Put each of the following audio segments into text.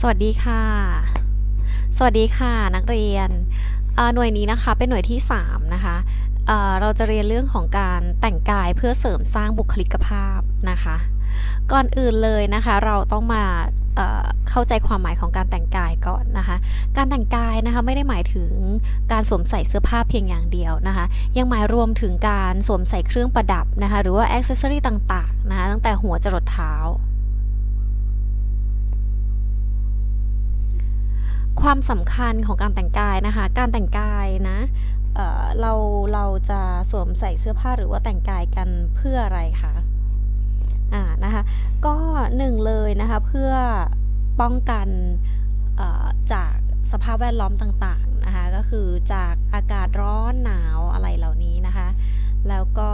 สวัสดีค่ะ สวัสดีค่ะนักเรียน หน่วยนี้นะคะเป็นหน่วยที่ 3 นะคะเเราจะเรียนเรื่องของการแต่งกายเพื่อเสริมสร้างบุคลิกภาพนะคะ ก่อนอื่นเลยนะคะเราต้องมาเเข้าใจความหมายของการแต่งกายก่อนนะคะ การแต่งกายนะคะไม่ได้หมายถึงการสวมใส่เสื้อผ้าเพียงอย่างเดียวนะคะ ยังหมายรวมถึงการสวมใส่เครื่องประดับนะคะหรือว่าอ็อกเซสซอรี่ต่างๆนะคะตั้งแต่หัวจรดเท้า ความสำคัญของการแต่งกายนะคะ การแต่งกายนะเเราเราจะสวมใส่เสื้อผ้าหรือว่าแต่งกายกันเพื่ออะไรคะอ่านะคะ ก็หนึ่งเลยนะคะเพื่อป้องกันจากสภาพแวดล้อมต่างๆนะคะ ก็คือจากอากาศร้อนหนาวอะไรเหล่านี้นะคะ แล้วก็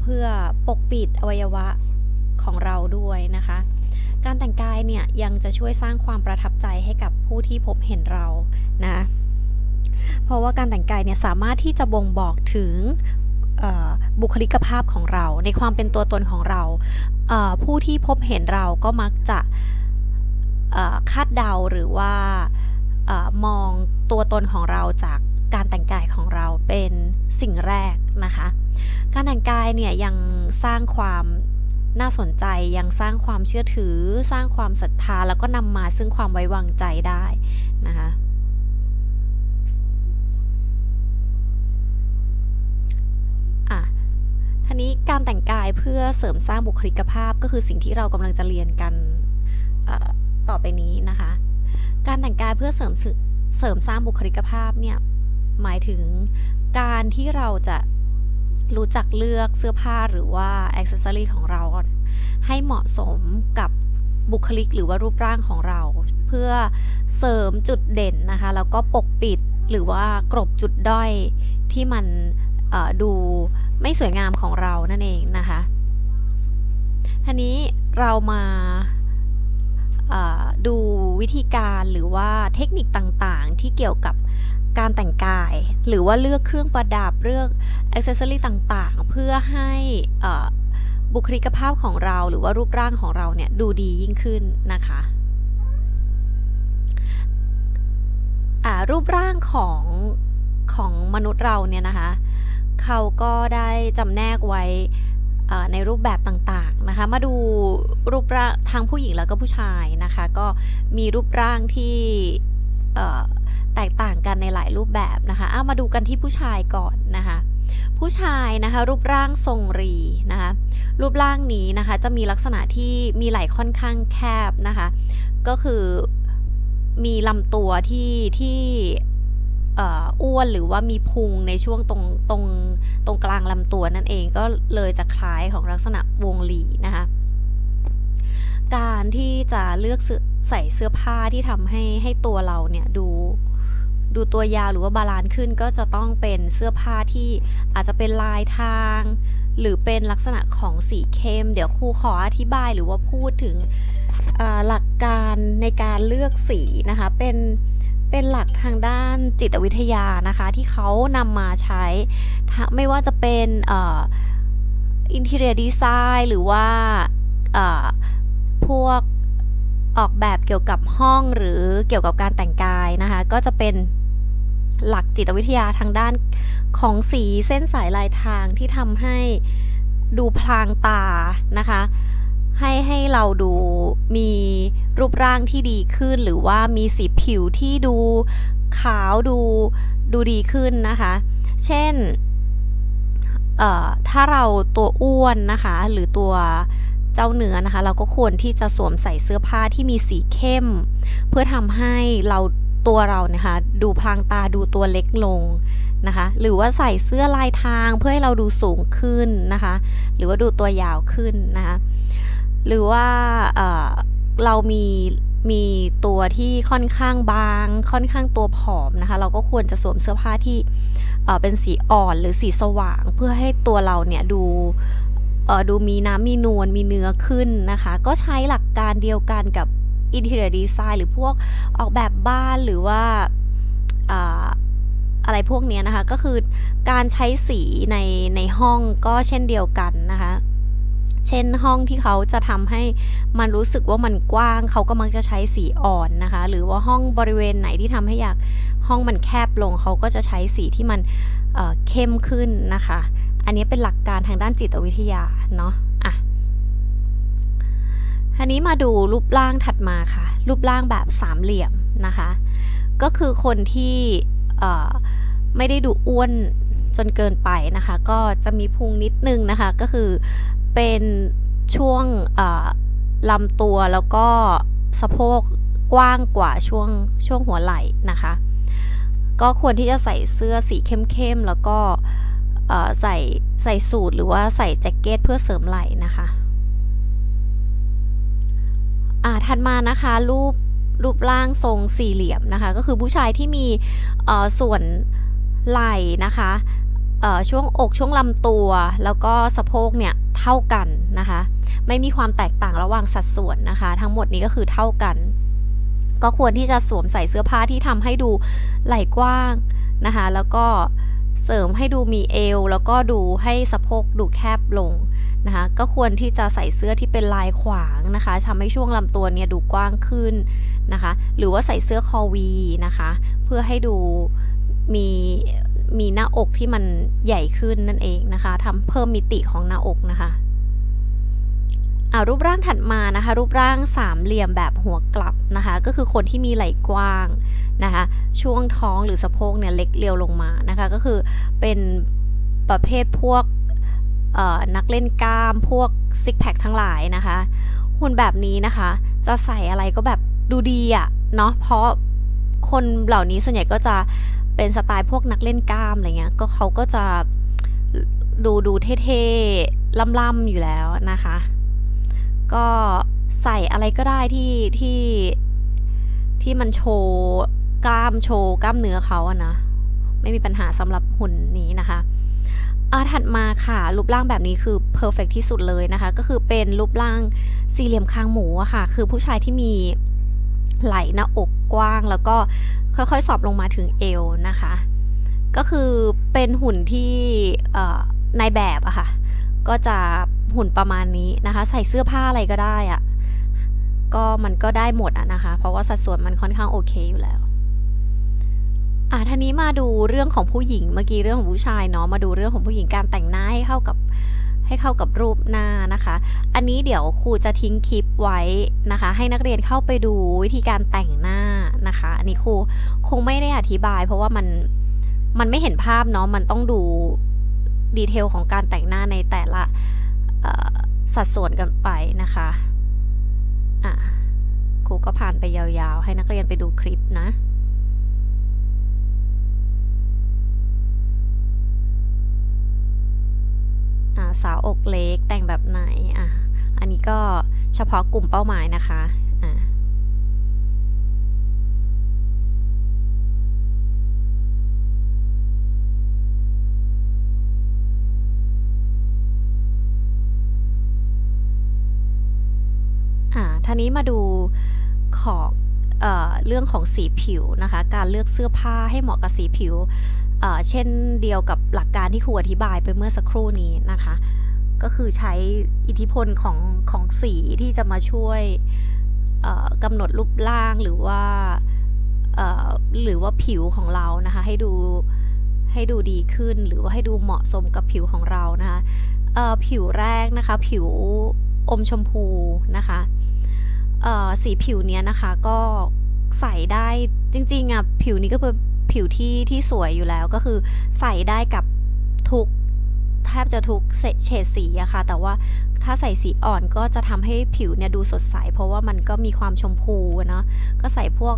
เพื่อปกปิดอวัยวะของเราด้วยนะคะ การแต่งกายเนี่ยยังจะช่วยสร้างความประทับใจให้กับผู้ที่พบเห็นเรานะเพราะว่าการแต่งกายเนี่ยสามารถที่จะบ่งบอกถึงบุคลิกภาพของเรา ในความเป็นตัวตนของเราเผู้ที่พบเห็นเราก็มักจะคาดเดาหรือว่าออมองตัวตนของเราจากการแต่งกายของเราเป็นสิ่งแรกนะคะ การแต่งกายเนี่ยยังสร้างความ น่าสนใจยังสร้างความเชื่อถือ สร้างความศรัทธาแล้วก็นำมาซึ่งความไว้วางใจได้นะคะอะทีนี้การแต่งกายเพื่อเสริมสร้างบุคลิกภาพก็คือสิ่งที่เรากำลังจะเรียนกันต่อไปนี้นะคะ การแต่งกายเพื่อเสริมเสริมสร้างบุคลิกภาพเนี่ยหมายถึงการที่เราจะ รู้จักเลือกเสื้อผ้าหรือว่าอ็อกเซสซอรีของเรา ให้เหมาะสมกับบุคลิกหรือว่ารูปร่างของเรา เพื่อเสริมจุดเด่นนะคะ แล้วก็ปกปิดหรือว่ากลบจุดด้อยที่มันดูไม่สวยงามของเรานั่นเองนะคะทีนี้เรามาดูวิธีการหรือว่าเทคนิคต่างๆ ที่เกี่ยวกับ การแต่งกาย หรือว่าเลือกเครื่องประดับเลือกอ็อกเซสซอรีต่างๆ เพื่อให้บุคลิกภาพของเราหรือว่ารูปร่างของเราเนี่ยดูดียิ่งขึ้นนะคะรูปร่างของของมนุษย์เราเนี่ยนะคะเขาก็ได้จำแนกไว้ในรูปแบบต่างๆนะคะ มาดูรูปร่างทั้งผู้หญิงแล้วก็ผู้ชายนะคะ ก็มีรูปร่างที่ แตกต่างกันในหลายรูปแบบนะคะเอามาดูกันที่ผู้ชายก่อนนะคะผู้ชายนะคะรูปร่างทรงรีนะคะรูปร่างนี้นะคะจะมีลักษณะที่มีไหล่ค่อนข้างแคบนะคะก็คือมีลำตัวที่ที่เอ่ออ้วนหรือว่ามีพุงในช่วงตรงตรงตรงกลางลำตัวนั่นเองก็เลยจะคล้ายของลักษณะวงลีนะคะการที่จะเลือกใส่เสื้อผ้าที่ทำให้ให้ตัวเราเนี่ยดู ดูตัวยาวหรือว่าบาลานซ์ขึ้นก็จะต้องเป็นเสื้อผ้าที่อาจจะเป็นลายทาง หรือเป็นลักษณะของสีเข้ม เดี๋ยวครูขออธิบายหรือว่าพูดถึงหลักการในการเลือกสีนะคะ เป็นเป็นหลักทางด้านจิตวิทยานะคะ ที่เขานำมาใช้ไม่ว่าจะเป็นเอ่อ interior design หรือว่าพวก ออกแบบเกี่ยวกับห้องหรือเกี่ยวกับการแต่งกายนะคะ ก็จะเป็นหลักจิตวิทยาทางด้านของสีเส้นสายลายทางที่ทำให้ดูพลางตานะคะ ให้ให้เราดูมีรูปร่างที่ดีขึ้น หรือว่ามีสีผิวที่ดูขาวดูดูดีขึ้นนะคะ เช่นถ้าเราตัวอ้วนนะคะ หรือตัว เจ้าเนื้อนะคะ เราก็ควรที่จะสวมใส่เสื้อผ้าที่มีสีเข้ม เพื่อทำให้เราตัวเรานะคะดูพลางตาดูตัวเล็กลงนะคะ หรือว่าใส่เสื้อลายทางเพื่อให้เราดูสูงขึ้นนะคะ หรือว่าดูตัวยาวขึ้นนะคะ หรือว่าเออเรามีมีตัวที่ค่อนข้างบาง ค่อนข้างตัวผอมนะคะ เราก็ควรจะสวมเสื้อผ้าที่เออเป็นสีอ่อนหรือสีสว่าง เพื่อให้ตัวเราเนี่ยดู ดูมีน้ำมีนวลมีเนื้อขึ้นนะคะ ก็ใช้หลักการเดียวกันกับ interior design หรือพวกออกแบบบ้านหรือว่าอะไรพวกนี้นะคะ ก็คือการใช้สีในในห้องก็เช่นเดียวกันนะคะ เช่นห้องที่เขาจะทำให้มันรู้สึกว่ามันกว้าง เขาก็มักจะใช้สีอ่อนนะคะ หรือว่าห้องบริเวณไหนที่ทำให้อยากห้องมันแคบลง เขาก็จะใช้สีที่มันเเข้มขึ้นนะคะ อันนี้เป็นหลักการทางด้านจิตวิทยาเนาะอะทีนี้มาดูรูปร่างถัดมาค่ะ รูปร่างแบบสามเหลี่ยมนะคะ ก็คือคนที่ไม่ได้ดูอ้วนจนเกินไปนะคะ ก็จะมีพุงนิดนึงนะคะ ก็คือเป็นช่วงลำตัวแล้วก็สะโพกกว้างกว่าช่วงช่วงหัวไหล่นะคะ ก็ควรที่จะใส่เสื้อสีเข้มๆแล้วก็ ใส่ใส่สูทหรือว่าใส่แจ็คเก็ตเพื่อเสริมไหล่นะคะอ่าถัดมานะคะรูปรูปร่างทรงสี่เหลี่ยมนะคะ ก็คือผู้ชายที่มีส่วนไหล่นะคะช่วงอกช่วงลำตัว แล้วก็สะโพกเนี่ยเท่ากันนะคะ ไม่มีความแตกต่างระหว่างสัดส่วนนะคะ ทั้งหมดนี้ก็คือเท่ากัน ก็ควรที่จะสวมใส่เสื้อผ้าที่ทำให้ดูไหล่กว้างนะคะ แล้วก็ เสริมให้ดูมีเอว แล้วก็ดูให้สะโพกดูแคบลงนะคะก็ควรที่จะใส่เสื้อที่เป็นลายขวางนะคะทำให้ช่วงลำตัวเนี่ยดูกว้างขึ้นนะคะ หรือว่าใส่เสื้อคอวีนะคะ เพื่อให้ดูมีมีหน้าอกที่มันใหญ่ขึ้นนั่นเองนะคะทำเพิ่มมิติของหน้าอกนะคะ รูปร่างถัดมานะคะ รูปร่างสามเหลี่ยมแบบหัวกลับนะคะ ก็คือคนที่มีไหล่กว้างนะคะ ช่วงท้องหรือสะโพกเนี่ยเล็กเรียวลงมานะคะ ก็คือเป็นประเภทพวกนักเล่นกล้ามพวกซิกแพคทั้งหลายนะคะ หุ่นแบบนี้นะคะ จะใส่อะไรก็แบบดูดีอะเนาะเพราะคนเหล่านี้ส่วนใหญ่ก็จะเป็นสไตล์พวกนักเล่นกล้ามอะไรเงี้ยก็เขาก็จะดูดูเท่ๆล่ำๆอยู่แล้วนะคะ ก็ใส่อะไรก็ได้ที่ที่ที่มันโชว์กล้ามโชว์กล้ามเนื้อเขาอะนะ ไม่มีปัญหาสำหรับหุ่นนี้นะคะอาถัดมาค่ะรูปร่างแบบนี้คือเพอร์เฟกที่สุดเลยนะคะ ก็คือเป็นรูปร่างสี่เหลี่ยมคางหมูอะค่ะ คือผู้ชายที่มีไหล่หน้าอกกว้าง แล้วก็ค่อยๆ สอบลงมาถึงเอวนะคะ ก็คือเป็นหุ่นที่เอ่อนแบบอะค่ะ ก็จะหุ่นประมาณนี้นะคะ ใส่เสื้อผ้าอะไรก็ได้อะก็มันก็ได้หมดอะนะคะ เพราะว่าสัดส่วนมันค่อนข้างโอเคอยู่แล้วอะทีนี้มาดูเรื่องของผู้หญิงเมื่อกี้เรื่องของผู้ชายเนาะมาดูเรื่องของผู้หญิงการแต่งหน้าให้เข้ากับให้เข้ากับรูปหน้านะคะ อันนี้เดี๋ยวครูจะทิ้งคลิปไว้นะคะ ให้นักเรียนเข้าไปดูวิธีการแต่งหน้านะคะ อันนี้ครูคงไม่ได้อธิบาย เพราะว่ามันมันไม่เห็นภาพเนาะมันต้องดู ดีเทลของการแต่งหน้าในแต่ละสัดส่วนกันไปนะคะอะครูก็ผ่านไปยาวๆ ให้นักเรียนไปดูคลิปนะอ่าสาวอกเล็กแต่งแบบไหนอะ อันนี้ก็เฉพาะกลุ่มเป้าหมายนะคะ ท่านี้มาดูของเออเรื่องของสีผิวนะคะ การเลือกเสื้อผ้าให้เหมาะกับสีผิวเเช่นเดียวกับหลักการที่ครูอธิบายไปเมื่อสักครู่นี้นะคะ ก็คือใช้อิทธิพลของของสีที่จะมาช่วยกำหนดรูปร่างหรือว่าหรือว่าผิวของเรานะคะให้ดูให้ดูดีขึ้นหรือว่าให้ดูเหมาะสมกับผิวของเรานะคะผิวแรกนะคะ ผิวอมชมพูนะคะ สีผิวเนี้ยนะคะ ก็ใส่ได้จริงๆอะผิวนี้ก็เป็นผิวที่ที่สวยอยู่แล้วก็คือใส่ได้กับทุกแทบจะทุกเฉดสีอะค่ะ แต่ว่าถ้าใส่สีอ่อนก็จะทำให้ผิวเนี่ยดูสดใส เพราะว่ามันก็มีความชมพูเนาะก็ใส่พวก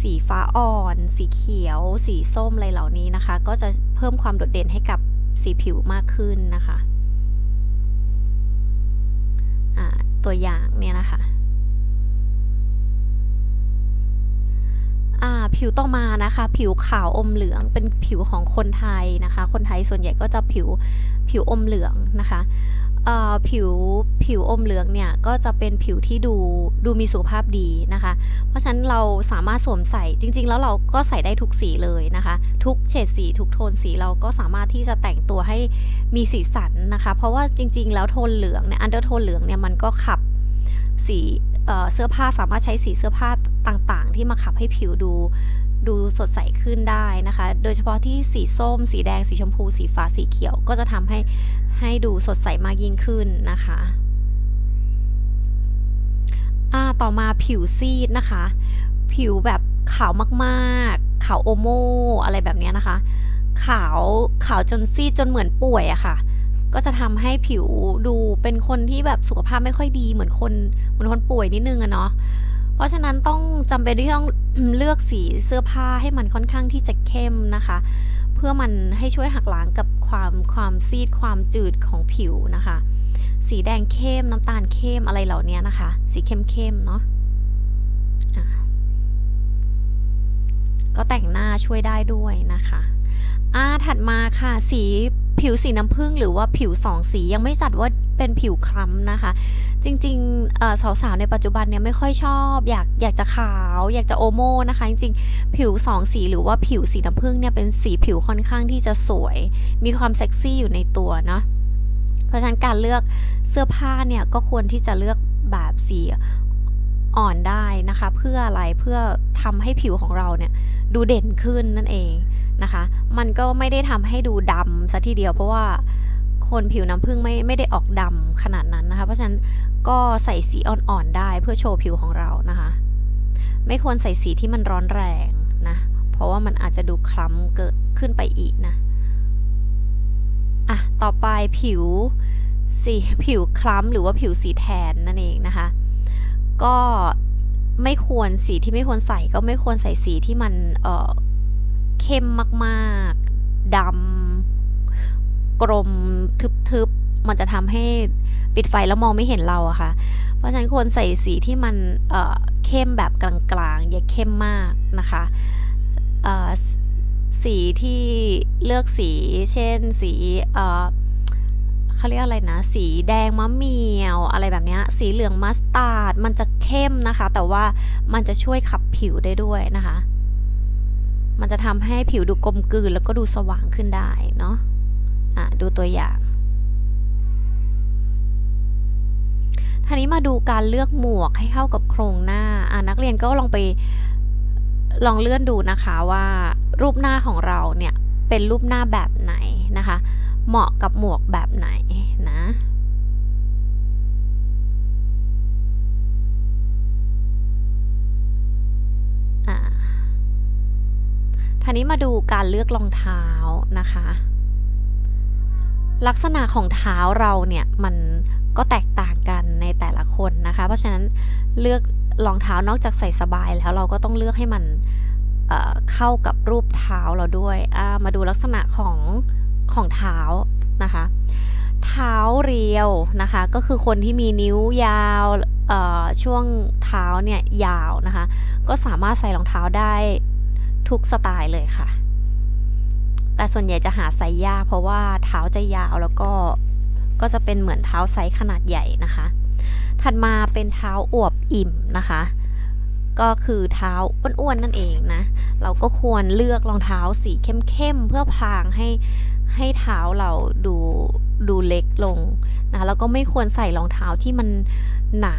สีฟ้าอ่อน สีเขียว สีส้มอะไรเหล่านี้นะคะ ก็จะเพิ่มความโดดเด่นให้กับสีผิวมากขึ้นนะคะตัวอย่างเนี่ยนะคะ ผิวต่อมานะคะ ผิวขาวอมเหลืองเป็นผิวของคนไทยนะคะ คนไทยส่วนใหญ่ก็จะผิวผิวอมเหลืองนะคะผิวผิวอมเหลืองเนี่ยก็จะเป็นผิวที่ดูดูมีสุขภาพดีนะคะ เพราะฉะนั้นเราสามารถสวมใส่จริง ๆ แล้วเราก็ใส่ได้ทุกสีเลยนะคะ ทุกเฉดสีทุกโทนสีเราก็สามารถที่จะแต่งตัวให้มีสีสันนะคะ เพราะว่าจริง ๆ แล้วโทนเหลืองเนี่ยอันเดอร์โทนเหลืองเนี่ยมันก็ขับสีเสื้อผ้าสามารถใช้สีเสื้อผ้า ที่มาขับให้ผิวดูดูสดใสขึ้นได้นะคะ โดยเฉพาะที่สีส้ม สีแดง สีชมพู สีฟ้า สีเขียว ก็จะทำให้ให้ดูสดใสมากยิ่งขึ้นนะคะอ่าต่อมาผิวซีดนะคะ ผิวแบบขาวมากๆ ขาวโอโมอะไรแบบนี้นะคะ ขาวขาวจนซีดจนเหมือนป่วยอะค่ะ ก็จะทำให้ผิวดูเป็นคนที่แบบสุขภาพไม่ค่อยดีเหมือนคนเหมือนคนป่วยนิดนึงอะเนาะ ราะฉะนั้นต้องจำเป็นที่ต้องเลือกสีเสื้อผ้าให้มันค่อนข้างที่จะเข้มนะคะ เพื่อมันให้ช่วยหักล้างกับความความซีดความจืดของผิวนะคะ สีแดงเข้มน้ำตาลเข้มอะไรเหล่านี้นะคะ สีเข้มเข้มๆเนาะอะก็แต่งหน้าช่วยได้ด้วยนะคะอ่าถัดมาค่ะ สีผิวสีน้ำผึ้งหรือว่าผิวสองสียังไม่จัดว่าเป็นผิวคล้ำนะคะ จริงๆเอ่อสาวๆในปัจจุบันเนี่ยไม่ค่อยชอบ อยากอยากจะขาว อยากจะโอโมนะคะ จริงๆ ผิวสองสีหรือว่าผิวสีน้ำผึ้งเนี่ยเป็นสีผิวค่อนข้างที่จะสวย มีความเซ็กซี่อยู่ในตัวเนาะเพราะฉะนั้นการเลือกเสื้อผ้าเนี่ยก็ควรที่จะเลือกแบบสีอ่อนได้นะคะ เพื่ออะไรเพื่อทำให้ผิวของเราเนี่ยดูเด่นขึ้นนั่นเองนะคะ มันก็ไม่ได้ทำให้ดูดำซะทีเดียวเพราะว่า คนผิวน้ำผึ้งไม่ไม่ได้ออกดำขนาดนั้นนะคะ เพราะฉะนั้นก็ใส่สีอ่อนๆได้เพื่อโชว์ผิวของเรานะคะ ไม่ควรใส่สีที่มันร้อนแรงนะ เพราะว่ามันอาจจะดูคล้ำเกิดขึ้นไปอีกนะอะต่อไปผิวสีผิวคล้ำหรือว่าผิวสีแทนนั่นเองนะคะ ก็ไม่ควรสีที่ไม่ควรใส่ก็ไม่ควรใส่สีที่มันเออเข้มมากๆดำ กลมทึบๆ มันจะทำให้ปิดไฟแล้วมองไม่เห็นเราอะค่ะ เพราะฉะนั้นควรใส่สีที่มันเเข้มแบบกลางๆ อย่าเข้มมากนะคะสีที่เลือกสี เช่นสีเขาเรียกอะไรนะ สีแดงมะเมี่ยว อะไรแบบนี้ สีเหลืองมัสตาร์ด มันจะเข้มนะคะ แต่ว่ามันจะช่วยขับผิวได้ด้วยนะคะ มันจะทำให้ผิวดูกลมกลืนแล้วก็ดูสว่างขึ้นได้เนาะ อะดูตัวอย่างทีนี้มาดูการเลือกหมวกให้เข้ากับโครงหน้าอะนักเรียนก็ลองไปลองเลื่อนดูนะคะว่ารูปหน้าของเราเนี่ยเป็นรูปหน้าแบบไหนนะคะ เหมาะกับหมวกแบบไหนนะอ่าทีนี้มาดูการเลือกรองเท้านะคะ ลักษณะของเท้าเราเนี่ยมันก็แตกต่างกันในแต่ละคนนะคะ เพราะฉะนั้นเลือกรองเท้านอกจากใส่สบายแล้วเราก็ต้องเลือกให้มันเเข้ากับรูปเท้าเราด้วยามาดูลักษณะของของเท้านะคะ เท้าเรียวนะคะ ก็คือคนที่มีนิ้วยาวช่วงเท้าเนี่ยยาวนะคะ ก็สามารถใส่รองเท้าได้ทุกสไตล์เลยค่ะ แต่ส่วนใหญ่จะหาไซส์ยากเพราะว่าเท้าจะยาวแล้วก็ก็จะเป็นเหมือนเท้าไซส์ขนาดใหญ่นะคะ ถัดมาเป็นเท้าอวบอิ่มนะคะ ก็คือเท้าอ้วนๆนั่นเองนะ เราก็ควรเลือกรองเท้าสีเข้มๆเพื่อพรางให้ให้เท้าเราดูดูเล็กลงนะแล้วก็ไม่ควรใส่รองเท้าที่มันหนา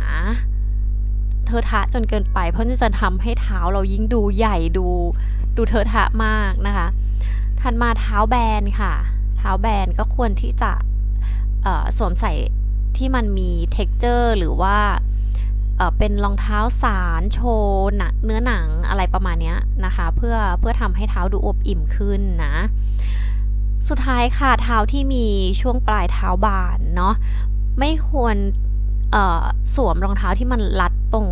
เทอะทะจนเกินไป เพราะจะทำให้เท้าเรายิ่งดูใหญ่ดูดูเทอะทะมากนะคะ ถัดมาเท้าแบนค่ะ เท้าแบนก็ควรที่จะสวมใส่ที่มันมี texture หรือว่าเป็นรองเท้าสารโชว์หนักเนื้อหนังอะไรประมาณนี้นะคะ เพื่อเพื่อทำให้เท้าดูอวบอิ่มขึ้นนะ สุดท้ายค่ะเท้าที่มีช่วงปลายเท้าบานเนาะไม่ควรสวมรองเท้าที่มันรัดตรง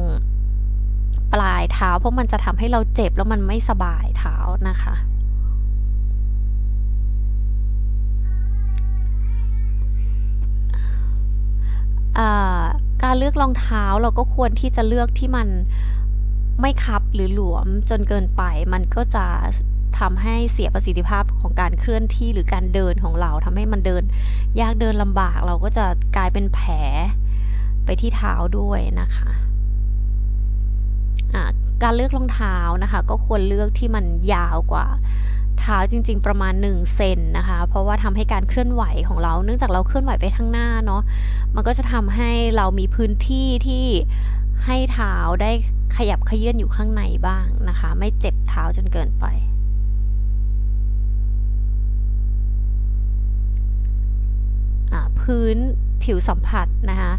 ปลายเท้า เพราะมันจะทำให้เราเจ็บแล้วมันไม่สบายเท้านะคะ การเลือกรองเท้าเราก็ควรที่จะเลือกที่มันไม่คับหรือหลวมจนเกินไป มันก็จะทำให้เสียประสิทธิภาพของการเคลื่อนที่หรือการเดินของเราทำให้มันเดิน ยากเดินลำบากเราก็จะกลายเป็นแผลไปที่เท้าด้วยนะคะะการเลือกรองเท้านะคะ ก็ควรเลือกที่มันยาวกว่า เท้าจริง ๆ ประมาณ1เซนนะคะ เพราะว่าทำให้การเคลื่อนไหวของเรา เนื่องจากเราเคลื่อนไหวไปข้างหน้าเนาะ มันก็จะทำให้เรามีพื้นที่ที่ให้เท้าได้ขยับเขยื่อนอยู่ข้างในบ้างนะคะ ไม่เจ็บเท้าจนเกินไปอ่าพื้นผิวสัมผัสนะคะ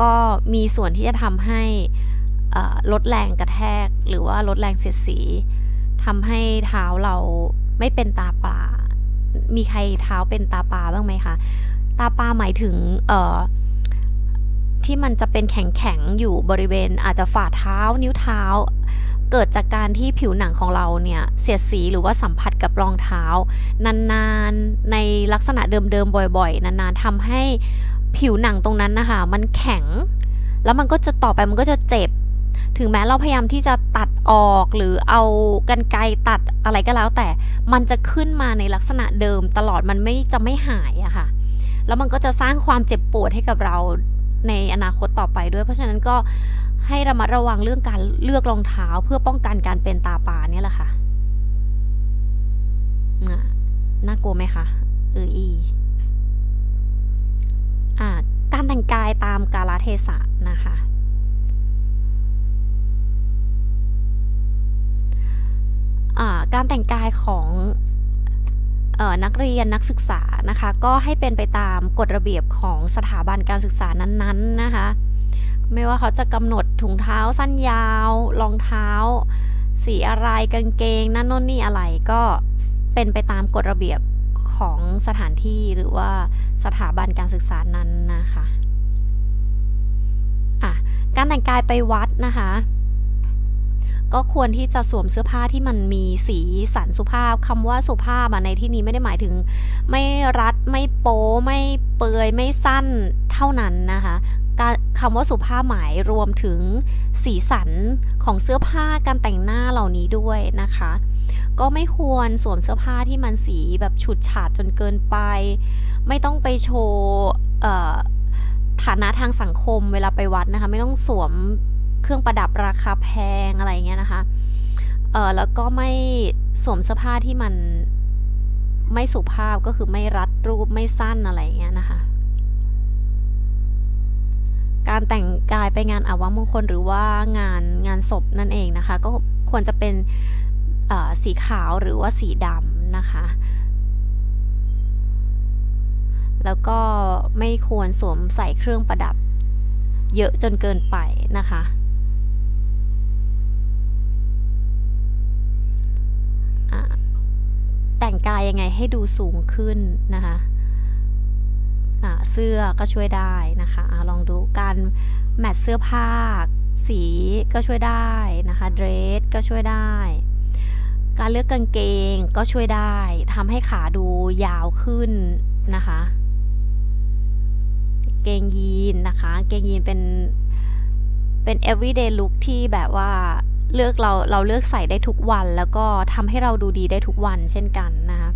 ก็มีส่วนที่จะทำให้ลดแรงกระแทกหรือว่าลดแรงเสียดสีทำให้เท้าเรา ไม่เป็นตาปลา มีใครเท้าเป็นตาปลาบ้างไหมคะ ตาปลาหมายถึง เอ่อ ที่มันจะเป็นแข็งๆ อยู่บริเวณอาจจะฝ่าเท้านิ้วเท้า เกิดจากการที่ผิวหนังของเราเนี่ยเสียดสีหรือว่าสัมผัสกับรองเท้า นานๆ ในลักษณะเดิมๆ บ่อยๆ นานๆทำให้ผิวหนังตรงนั้นนะคะ มันแข็ง แล้วมันก็จะต่อไปมันก็จะเจ็บ ถึงแม้เราพยายามที่จะตัดออกหรือเอากันไกรตัดอะไรก็แล้ว แต่มันจะขึ้นมาในลักษณะเดิมตลอดมันไม่จะไม่หายอะค่ะ แล้วมันก็จะสร้างความเจ็บปวดให้กับเราในอนาคตต่อไปด้วย เพราะฉะนั้นก็ให้ระมัดระวังเรื่องการเลือกรองเท้าเพื่อป้องกันการเป็นตาปลาเนี่ยแหละค่ะอะน่ากลัวไหมคะเอออีอ่าการแต่งกายตามกาลเทศะนะคะ การแต่งกายของออนักเรียนนักศึกษานะคะ ก็ให้เป็นไปตามกฎระเบียบของสถาบันการศึกษานั้นๆนะคะ ไม่ว่าเขาจะกำหนดถุงเท้าสั้นยาวรองเท้า สีอะไรกางเกง นั่นน่นนี่อะไรก็เป็นไปตามกฎระเบียบของสถานที่หรือว่าสถาบันการศึกษานั้นนะคะอะการแต่งกายไปวัดนะคะ ก็ควรที่จะสวมเสื้อผ้าที่มันมีสีสันสุภาพคำว่าสุภาพในที่นี้ไม่ได้หมายถึง ไม่รัดไม่โป๊ไม่เปือยไม่สั้นเท่านั้นนะคะการคำว่าสุภาพหมายรวมถึงสีสันของเสื้อผ้าการแต่งหน้าเหล่านี้ด้วยนะคะ ก็ไม่ควรสวมเสื้อผ้าที่มันสีแบบฉูดฉาดจนเกินไป ไม่ต้องไปโชว์ฐานะทางสังคมเวลาไปวัดนะคะ ไม่ต้องสวม รื่องประดับราคาแพงอะไรเงี้ยนะคะเออแล้วก็ไม่สวมเสื้อผ้าที่มันไม่สุภาพก็คือไม่รัดรูปไม่สั้นอะไรเงี้ยนะคะ การแต่งกายไปงานอาวมงคลหรือว่างานงานศพนั่นเองนะคะ ก็ควรจะเป็นเอ่อสีขาวหรือว่าสีดำนะคะ แล้วก็ไม่ควรสวมใส่เครื่องประดับเยอะจนเกินไปนะคะ แต่งกายยังไงให้ดูสูงขึ้นนะคะเสื้อก็ช่วยได้นะคะอะลองดูการแมทเสื้อผ้า สีก็ช่วยได้นะคะเดรสก็ช่วยได้ การเลือกกางเกงก็ช่วยได้ทำให้ขาดูยาวขึ้นนะคะเกงยีนนะคะ เกงยีนเป็นเป็น everyday look ที่แบบว่า เลือกเราเราเลือกใส่ได้ทุกวัน แล้วก็ทำให้เราดูดีได้ทุกวันเช่นกันนะคะ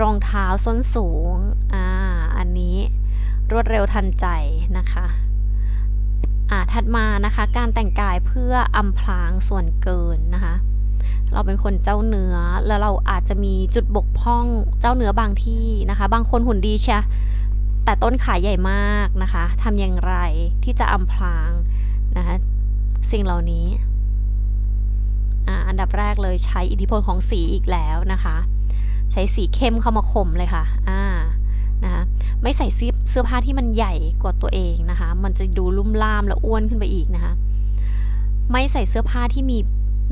รองเท้าส้นสูงอ่าอันนี้รวดเร็วทันใจนะคะอ่าถัดมานะคะ การแต่งกายเพื่ออำพรางส่วนเกินนะคะ เราเป็นคนเจ้าเนื้อแล้วเราอาจจะมีจุดบกพร่องเจ้าเนื้อบางที่นะคะ บางคนหุ่นดีเชียแต่ต้นขาใหญ่มากนะคะทำอย่างไรที่จะอำพรางนะคะสิ่งเหล่านี้ อันดับแรกเลยใช้อิทธิพลของสีอีกแล้วนะคะ ใช้สีเข้มเข้ามาข่มเลยค่ะอ่านะคะไม่ใส่เสื้อผ้าที่มันใหญ่กว่าตัวเองนะคะ มันจะดูลุ่มล่ามและอ้วนขึ้นไปอีกนะคะ ไม่ใส่เสื้อผ้าที่มี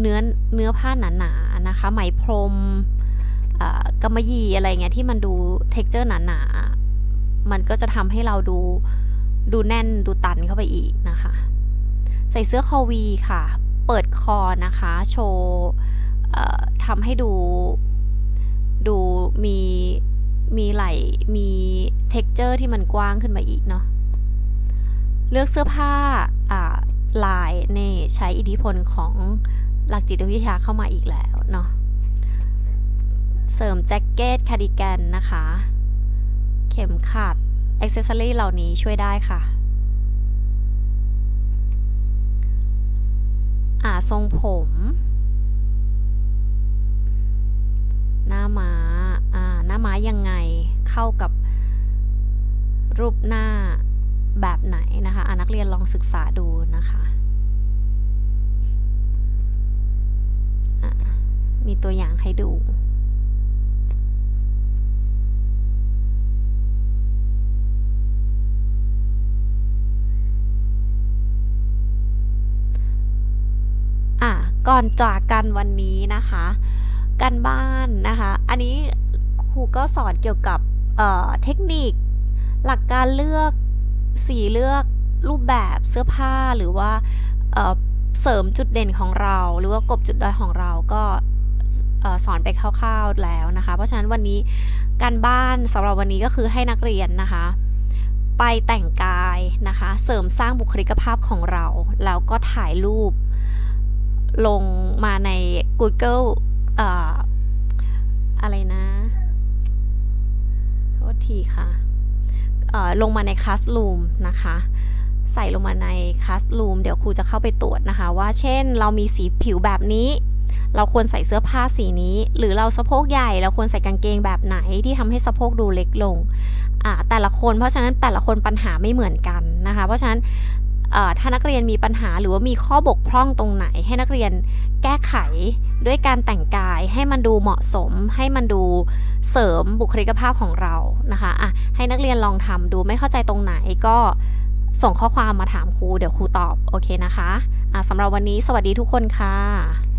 เนื้อเนื้อผ้าหนาๆนะคะ ไหมพรมกำมะหยี่อะไรเงี้ยที่มันดูเท็กเจอร์หนาๆ มันก็จะทำให้เราดูดูแน่นดูตันเข้าไปอีกนะคะ ใส่เสื้อคอวีค่ะ เปิดคอนะคะ โชว์ทำให้ดู ดูมีมีไหลมีเท็กเจอร์ที่มันกว้างขึ้นมาอีกเนาะเลือกเสื้อผ้าลายนี่ใช้อิทธิพลของหลักจิตวิทยาเข้ามาอีกแล้วเนาะเสริมแจ็คเก็ตคาร์ดิแกนนะคะ เข็มขัดอ็อกเซสซอรี่เหล่านี้ช่วยได้ค่ะ ทรงผม หน้าม้าอ่าหน้าม้ายังไงเข้ากับรูปหน้าแบบไหนนะคะอานักเรียนลองศึกษาดูนะคะะมีตัวอย่างให้ดู ก่อนจากกันวันนี้นะคะกันบ้านนะคะ อันนี้ครูก็สอนเกี่ยวกับเเทคนิค หลักการเลือกสีเลือกรูปแบบเสื้อผ้าหรือว่าเเสริมจุดเด่นของเรา หรือว่ากบจุดด้อยของเราก็สอนไปคร่าวๆแล้วนะคะ เพราะฉะนั้นวันนี้การบ้านสำหรับวันนี้ก็คือให้นักเรียนนะคะ ไปแต่งกายนะคะ เสริมสร้างบุคลิกภาพของเรา แล้วก็ถ่ายรูป ลงมาใน Google เอ่ออะไรนะ โทษทีค่ะเอ่อลงมาใน Classroom นะคะ ใส่ลงมาใน Classroom เดี๋ยวครูจะเข้าไปตรวจนะคะ ว่าเช่นเรามีสีผิวแบบนี้ เราควรใส่เสื้อผ้าสีนี้ หรือเราสะโพกใหญ่ เราควรใส่กางเกงแบบไหนที่ทำให้สะโพกดูเล็กลงแต่ละคนเพราะฉะนั้นแต่ละคนปัญหาไม่เหมือนกันนะคะ เพราะฉะนั้น ถ้านักเรียนมีปัญหาหรือว่ามีข้อบกพร่องตรงไหน ให้นักเรียนแก้ไขด้วยการแต่งกายให้มันดูเหมาะสม ให้มันดูเสริมบุคลิกภาพของเรานะคะอะให้นักเรียนลองทำดูไม่เข้าใจตรงไหนก็ส่งข้อความมาถามครูเดี๋ยวครูตอบโอเคนะคะอะสำหรับวันนี้สวัสดีทุกคนค่ะ